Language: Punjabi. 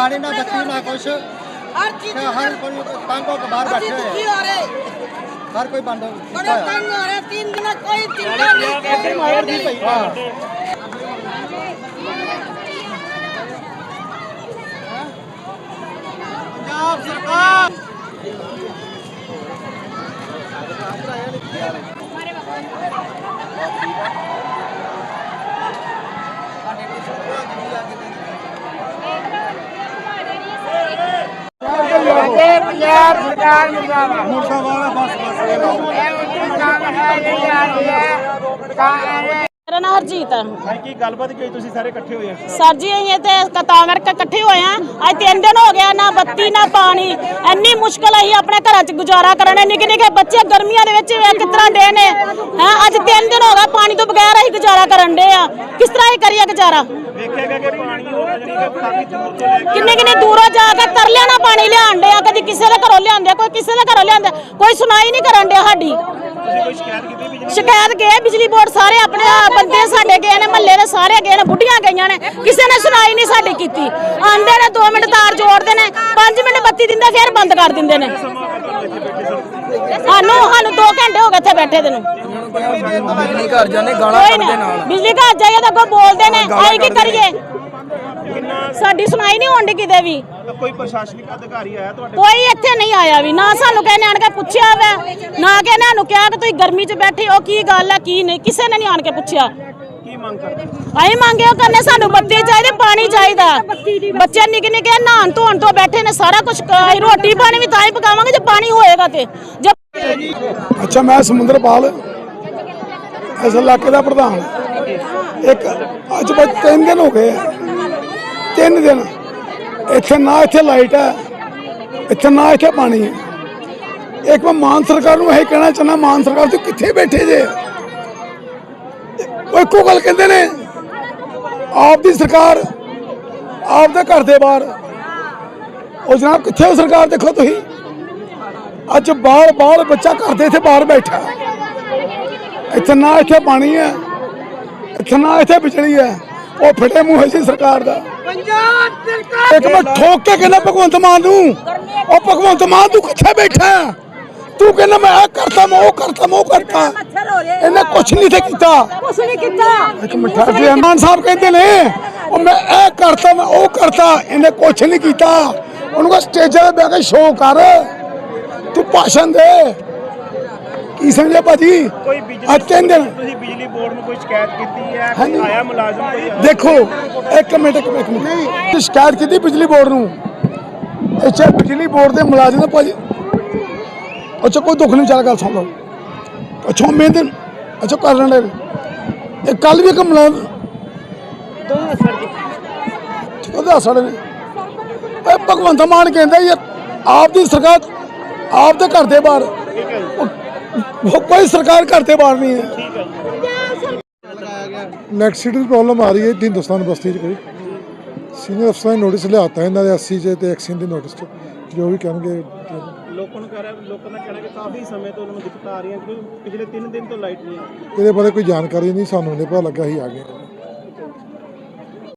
ਪਾਣੀ ਨਾ ਬੱਤੀ ਨਾ ਕੁਛ। ਹਰ ਚੀਜ਼ ਤੇ ਹਰ ਕੋਈ ਤੰਗ ਹੋ ਕੇ ਬਾਹਰ ਬੈਠੇ ਹੋਏ ਹੋ ਰਹੇ। ਹਰ ਕੋਈ ਬੰਦ ਬੜੇ ਤੰਗ ਹੋ ਰਹੇ ਤਿੰਨ ਦਿਨ ਕੋਈ ਚਿੰਤਾ ਨਹੀਂ ਕੋਈ ਮਾਰ ਦੀ ਪਈ ਆ ਪੰਜਾਬ ਸਰਕਾਰ ਪੰਜਾਬ ਸਰਕਾਰ ਮੁਰਦਾਬਾਦ ਮੁਰਦਾਬਾਦ ਬਸ ਬਸ ਇਹ ਲਓ। ਇਹ ਕੰਮ ਹੈ ਜਿਹੜੀ ਆ ਰਹੀ ਹੈ। ਤਾਂ ਐਵੇਂ ਮੇਰਾ ਨਾਮ ਹਰਜੀਤ ਹੈ। ਹਾਂ ਕੀ ਗੱਲਬਾਤ ਕੀ ਹੋਈ? ਤੁਸੀਂ ਸਾਰੇ ਇਕੱਠੇ ਹੋਏ ਆ? ਸਰ ਜੀ ਅਸੀਂ ਤੇ ਤਾਂ ਕਰਕੇ ਇਕੱਠੇ ਹੋਏ ਆ ਅੱਜ ਤਿੰਨ ਦਿਨ ਹੋ ਗਿਆ ਨਾ ਬੱਤੀ ਨਾ ਪਾਣੀ। ਇੰਨੀ ਮੁਸ਼ਕਲ ਅਸੀਂ ਆਪਣੇ ਘਰਾਂ 'ਚ ਗੁਜ਼ਾਰਾ ਕਰਨੇ ਨਿੱਕੇ ਨਿੱਕੇ ਬੱਚੇ ਗਰਮੀਆਂ ਦੇ ਵਿੱਚ ਵੇਖ ਕਿਸ ਤਰ੍ਹਾਂ ਦੇ ਨੇ? ਹੈ ਅੱਜ ਤਿੰਨ ਦਿਨ ਹੋ ਗਏ ਪਾਣੀ ਤੋਂ ਬਗੈਰ ਅਸੀਂ ਗੁਜ਼ਾਰਾ ਕਰਨ ਦੇ ਆ। ਕਿਸ ਤਰ੍ਹਾਂ ਹੀ ਕਰੀਏ ਗੁਜ਼ਾਰਾ? ਵੇਖਿਆ ਗਿਆ ਕਿ ਕਿੰਨੇ ਕਿੰਨੇ ਦੂਰੋਂ ਜਾ ਕੇ ਤਰਲਿਆਂ ਨਾਲ ਪਾਣੀ ਲਿਆਉਣ ਦੇ ਆ ਕਦੀ ਕਿਸੇ ਦੇ ਘਰੋਂ ਲਿਆਉਂਦੇ ਆ, ਕੋਈ ਕਿਸੇ ਦੇ ਘਰੋਂ ਲਿਆਉਂਦੇ ਆ। ਕੋਈ ਸੁਣਾਈ ਨਹੀਂ ਕਰਨ ਡਿਆ ਸਾਡੀ। ਸ਼ਿਕਾਇਤ ਕੀਤੀ ਬਿਜਲੀ ਸ਼ਿਕਾਇਤ ਗਏ ਬਿਜਲੀ ਬੋਰਡ ਸਾਰੇ ਆਪਣੇ ਬੰਦੇ ਸਾਡੇ ਗਏ ਨੇ ਮਹੱਲੇ ਦੇ ਸਾਰੇ ਗਏ ਨੇ ਬੁੱਢੀਆਂ ਗਈਆਂ ਨੇ। ਕਿਸੇ ਨੇ ਸੁਣਾਈ ਨਹੀਂ ਸਾਡੀ ਕੀਤੀ। ਆਂਦੇ ਨੇ 2 ਮਿੰਟ ਤਾਰ ਜੋੜਦੇ ਨੇ 5 ਮਿੰਟ ਬੱਤੀ ਦਿੰਦੇ ਫਿਰ ਬੰਦ ਕਰ ਦਿੰਦੇ ਨੇ। ਸਾਨੂੰ ਸਾਨੂੰ 2 ਘੰਟੇ ਹੋ ਗਏ ਇੱਥੇ ਬੈਠੇ ਦੇ ਨੂੰ। ਬਿਜਲੀ ਘਰ ਜਾਂਦੇ ਗਾਲਾਂ ਕੱਢਦੇ ਨਾਲ। ਬਿਜਲੀ ਘਰ ਜਾਈਏ ਤਾਂ ਅੱਗੋਂ ਬੋਲਦੇ ਨੇ ਅਸੀਂ ਕੀ ਕਰੀਏ? ਸਾਡੀ ਸੁਣਾਈ ਨਹੀਂ ਹੁੰਦੀ ਕਿਤੇ ਵੀ। ਕੋਈ ਪ੍ਰਸ਼ਾਸਨਿਕ ਅਧਿਕਾਰੀ ਆਇਆ ਤੁਹਾਡੇ ਕੋਈ ਇੱਥੇ ਨਹੀਂ ਆਇਆ ਵੀ। ਨਾ ਸਾਨੂੰ ਕਹਿੰਦੇ ਆਣ ਕੇ ਪੁੱਛਿਆ ਵਾ ਨਾ ਕਹਿੰਦੇ ਨੂੰ ਕਿਹਾ ਕਿ ਤੁਸੀਂ ਗਰਮੀ 'ਚ ਬੈਠੇ ਹੋ ਕੀ ਗੱਲ ਹੈ ਕੀ ਨਹੀਂ। ਕਿਸੇ ਨੇ ਨਹੀਂ ਆਣ ਕੇ ਪੁੱਛਿਆ। ਕੀ ਮੰਗ ਕਰਦੇ? ਅਸੀਂ ਮੰਗੇ ਉਹ ਕਰਨੇ ਸਾਨੂੰ ਬੱਤੀ ਚਾਹੀਦੀ ਪਾਣੀ ਚਾਹੀਦਾ। ਬੱਚੇ ਨਿੱਕੇ ਨਿੱਕੇ ਨਹਾਉਣ ਧੋਣ ਤੋਂ ਬੈਠੇ ਨੇ ਸਾਰਾ ਕੁਝ ਰੋਟੀ ਪਾਣੀ ਵੀ ਤਾਂ ਹੀ ਪਕਾਵਾਂਗੇ ਜੇ ਪਾਣੀ ਹੋਏਗਾ ਤੇ। ਜੇ ਅੱਛਾ ਮੈਂ ਸਮੁੰਦਰਪਾਲ ਇਸ ਇਲਾਕੇ ਦਾ ਪ੍ਰਧਾਨ। ਇੱਕ ਅੱਜ ਬਸ ਤਿੰਨ ਦਿਨ ਹੋ ਗਏ। ਆ। ਤਿੰਨ ਦਿਨ। ਇੱਥੇ ਨਾ ਇੱਥੇ ਲਾਈਟ ਹੈ। ਇੱਥੇ ਨਾ ਇੱਥੇ ਪਾਣੀ ਹੈ। ਇੱਕ ਮੈਂ ਮਾਨ ਸਰਕਾਰ ਨੂੰ ਇਹ ਕਹਿਣਾ ਚਾਹੁੰਦਾ, ਮਾਨ ਸਰਕਾਰ ਤੁਸੀਂ ਕਿੱਥੇ ਬੈਠੇ ਜੇ? ਉਹ ਇੱਕੋ ਗੱਲ ਕਹਿੰਦੇ ਨੇ ਆਪ ਦੀ ਸਰਕਾਰ ਆਪ ਦੇ ਘਰ ਦੇ ਬਾਹਰ। ਉਹ ਜਨਾਬ ਕਿੱਥੇ ਹੋ ਸਰਕਾਰ, ਦੇਖੋ ਤੁਸੀਂ? ਅੱਜ ਬਾਹਰ ਬਾਹਰ ਬੱਚਾ ਘਰ ਦੇ ਇੱਥੇ ਬਾਹਰ ਬੈਠਾ। ਹੈ। ਇੱਥੇ ਨਾ ਇੱਥੇ ਪਾਣੀ ਹੈ। ਇੱਥੇ ਨਾ ਇੱਥੇ ਬਿਜਲੀ ਹੈ। ਉਹ ਫਟੇ ਮੂੰਹ ਹੈ ਸੀ ਸਰਕਾਰ ਦਾ। ਇੱਕ ਮੈਂ ਠੋਕ ਕੇ ਕਹਿੰਦਾ ਭਗਵੰਤ ਮਾਨ ਨੂੰ। ਉਹ ਭਗਵੰਤ ਮਾਨ ਤੂੰ ਕਿੱਥੇ ਬੈਠਾ? ਹੈ? ਤੂੰ ਕਹਿੰਦਾ ਮੈਂ ਇਹ ਕਰਤਾ ਮੈਂ ਉਹ ਕਰਤਾ ਮੈਂ ਉਹ ਕਰਤਾ। ਇਹਨੇ ਕੁਛ ਨਹੀਂ ਤੇ ਕੀਤਾ। ਕੁਛ ਨਹੀਂ ਕੀਤਾ। ਇੱਕ ਮਿੱਠਾ ਜੀ ਅਮਾਨ ਸਾਹਿਬ ਕਹਿੰਦੇ ਨੇ ਉਹ ਮੈਂ ਇਹ ਕਰਤਾ ਮੈਂ ਉਹ ਕਰਤਾ ਇਹਨੇ ਕੁਛ ਨਹੀਂ ਕੀਤਾ। ਉਹਨੂੰ ਕਹ ਸਟੇਜਾਂ ਤੇ ਬਹਿ ਕੇ ਸ਼ੋਅ ਕਰ। ਤੂੰ ਭਾਸ਼ਣ ਦੇ। ਕੀ ਸਮਝਿਆ ਭਾਜੀ? ਕੋਈ ਬਿਜਲੀ ਅੱਜ ਤਿੰਨ ਦਿਨ। ਤੁਸੀਂ ਬਿਜਲੀ ਬੋਰਡ ਨੂੰ ਕੋਈ ਸ਼ਿਕਾਇਤ ਕੀਤੀ ਹੈ? ਹਾਂਜੀ। ਆਇਆ ਮੁਲਾਜ਼ਮ ਕੋਈ? ਆਇਆ? ਦੇਖੋ ਇੱਕ ਮਿੰਟ ਇੱਕ ਮਿੰਟ, ਇੱਕ ਮਿੰਟ। ਸ਼ਿਕਾਇਤ ਕੀਤੀ ਬਿਜਲੀ ਬੋਰਡ ਨੂੰ? ਅੱਛਾ ਬਿਜਲੀ ਬੋਰਡ ਦੇ ਮੁਲਾਜ਼ਮ ਭਾਜੀ। ਅੱਛਾ ਕੋਈ ਦੁੱਖ ਨਹੀਂ ਚੱਲ ਗੱਲ ਸੁਣ ਲਓ। ਅੱਛਾ ਮਿਹਨਤ ਅੱਛਾ ਕਰ ਲੈਣੇ ਇਹ ਕੱਲ ਵੀ ਇੱਕ ਮੁਲਾਜ਼ਮ ਉਹਦਾ ਸੜੇ ਨੇ ਇਹ ਭਗਵੰਤ ਮਾਨ ਕਹਿੰਦਾ ਯਾਰ ਆਪ ਦੀ ਸਰਕਾਰ ਆਪ ਦੇ ਘਰ ਦੇ ਬਾਹਰ। ਉਹ ਕੋਈ ਸਰਕਾਰ ਘਰ ਦੇ ਬਾਹਰ ਨਹੀਂ ਹੈ। ਇਲੈਕਟ੍ਰਿਸਿਟੀ ਦੀ ਪ੍ਰੋਬਲਮ ਆ ਰਹੀ ਹੈ ਹਿੰਦੁਸਤਾਨ ਬਸਤੀ 'ਚ ਕੋਈ। ਸੀਨੀਅਰ ਅਫਸਰਾਂ ਨੇ ਨੋਟਿਸ ਲਿਆਤਾ ਇਹਨਾਂ ਦੇ 80 'ਚ ਤੇ ਐਕਸੀਅਨ ਦੇ ਨੋਟਿਸ 'ਚ। ਜੋ ਵੀ ਕਹਿਣਗੇ ਲੋਕਾਂ ਨੂੰ ਕਹਿ ਰਿਹਾ ਲੋਕਾਂ ਦਾ ਕਹਿਣਾ ਕਿ ਕਾਫੀ ਸਮੇਂ ਤੋਂ ਉਹਨਾਂ ਨੂੰ ਦਿੱਕਤਾਂ ਆ ਰਹੀਆਂ ਕਿਉਂਕਿ ਪਿਛਲੇ 3 ਦਿਨ ਤੋਂ ਲਾਈਟ ਨਹੀਂ ਆ। ਇਹਦੇ ਬਾਰੇ ਕੋਈ ਜਾਣਕਾਰੀ ਨਹੀਂ ਸਾਨੂੰ ਨਹੀਂ ਪਤਾ ਲੱਗਾ ਹੀ ਆ ਗਏ।